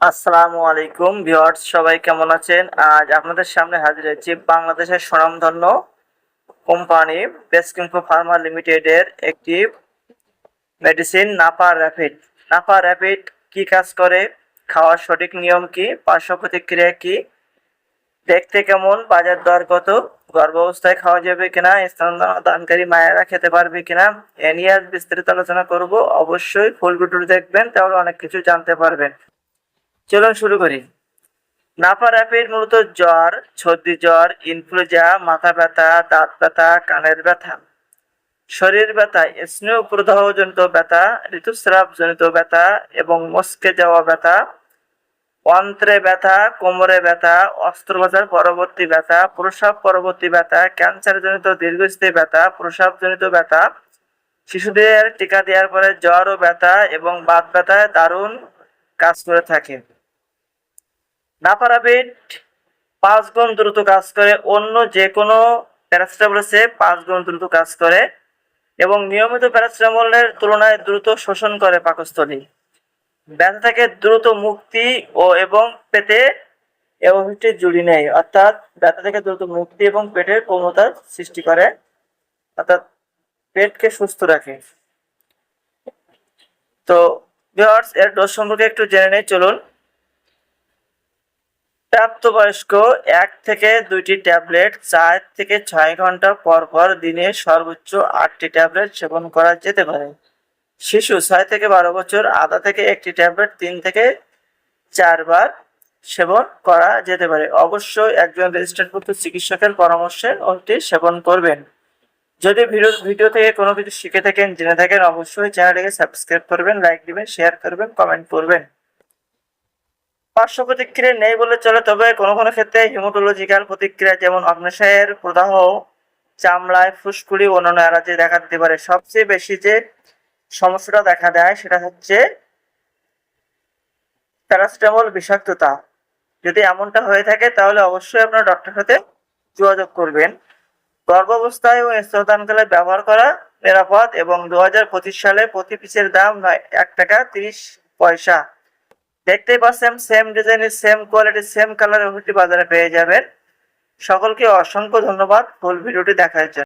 আসসালামু আলাইকুম ভিউয়ার্স, সবাই কেমন আছেন? আজ আপনাদের সামনে হাজির হয়েছি বাংলাদেশের স্বনামধন্য কোম্পানি পেসকিমকো ফার্মা লিমিটেডের একটি medicine Napa rapid. Napa rapid কি কাজ করে? খাওয়ার সঠিক নিয়ম কি? পার্শ্ব প্রতিক্রিয়া কি? দেখতে কেমন? বাজার দর কত? গর্ভাবস্থায় খাওয়া যাবে কিনা? দানকারী মায়েরা খেতে পারবে কিনা? এ নিয়ে বিস্তারিত আলোচনা করব। অবশ্যই ফুল ভিডিওটি দেখবেন, তাহলে অনেক কিছু জানতে পারবেন। চলুন শুরু করি। নাপা র্যাপিড মূলত জ্বর, সর্দি জ্বর ইনফ্লুয়েঞ্জা মাথা ব্যথা, দাঁত ব্যথা, কানের ব্যথা। শরীর ব্যথা, স্নেহ প্রদাহজনিত ব্যথা ঋতুস্রাবজনিত ব্যথা এবং মস্কে যাওয়া ব্যথা, অন্ত্রে ব্যথা, কোমরে ব্যথা, অস্ত্রোপচার পরবর্তী ব্যথা, প্রসাব পরবর্তী ব্যথা ক্যান্সার জনিত দীর্ঘস্থায়ী ব্যথা, প্রসাবজনিত ব্যথা। শিশুদের টিকা দেওয়ার পরে জ্বর ও ব্যথা এবং বাত ব্যথায় দারুণ কাজ করে থাকে। নাপারাবিট পাঁচ গুণ দ্রুত কাজ করে অন্য যে কোনো প্যারাসিটামলের চেয়ে পাঁচ গুণ দ্রুত কাজ করে এবং নিয়মিত প্যারাসিটামলের তুলনায় দ্রুত শোষণ করে পাকস্থলী। ব্যথা থেকে দ্রুত মুক্তি ও এবং পেটে এবং একটি জুড়ি নেয়, অর্থাৎ ব্যথা থেকে দ্রুত মুক্তি এবং পেটের কোমলতার সৃষ্টি করে, অর্থাৎ পেটকে সুস্থ রাখে। তো ভিউয়ার্স এর ডোজ সম্পর্কে একটু জেনে নেই, চলুন। প্রাপ্তবয়স্ক এক থেকে দুইটি ট্যাবলেট চার থেকে ছয় ঘণ্টা পর পর দিনে সর্বোচ্চ আটটি ট্যাবলেট সেবন করা যেতে পারে। শিশু ছয় থেকে বারো বছর, আধা থেকে একটি ট্যাবলেট তিন থেকে চারবার সেবন করা যেতে পারে। অবশ্যই একজন রেজিস্টার্ডভুক্ত চিকিৎসকের পরামর্শে ওটি সেবন করবেন। যদি ভিডিও ভিডিও থেকে কোনো কিছু শিখে থাকেন, জেনে থাকেন, অবশ্যই চ্যানেলটিকে সাবস্ক্রাইব করবেন, লাইক দিবেন, শেয়ার করবেন, কমেন্ট করবেন। পার্শ্ব প্রতিক্রিয়া নেই বলে চলে, তবে কোনো কোনো ক্ষেত্রে হিমোটোলজিক্যাল প্রতিক্রিয়া যেমন অগ্নাশয়ের প্রদাহ, চামড়ায় ফুসকুড়ি অন্যান্য অ্যালার্জি দেখা দিতে পারে। সবচেয়ে বেশি যে সমস্যাটা দেখা দেয় সেটা হচ্ছে প্যারাসিটামল বিষাক্ততা। যদি এমনটা হয়ে থাকে তাহলে অবশ্যই আপনার ডক্টরের সাথে যোগাযোগ করবেন। গর্ভাবস্থায় ও স্তনদানকালে ব্যবহার করা নিরাপদ এবং দু হাজার পঁচিশ সালে প্রতি পিসের দাম নয়, এক টাকা তিরিশ পয়সা। দেখতেই পাচ্ছেন সেম ডিজাইনের সেম কোয়ালিটি সেম কালারের হুটি বাজারে পেয়ে যাবেন। সকলকে অসংখ্য ধন্যবাদ। ফুল ভিডিওটি দেখার জন্য।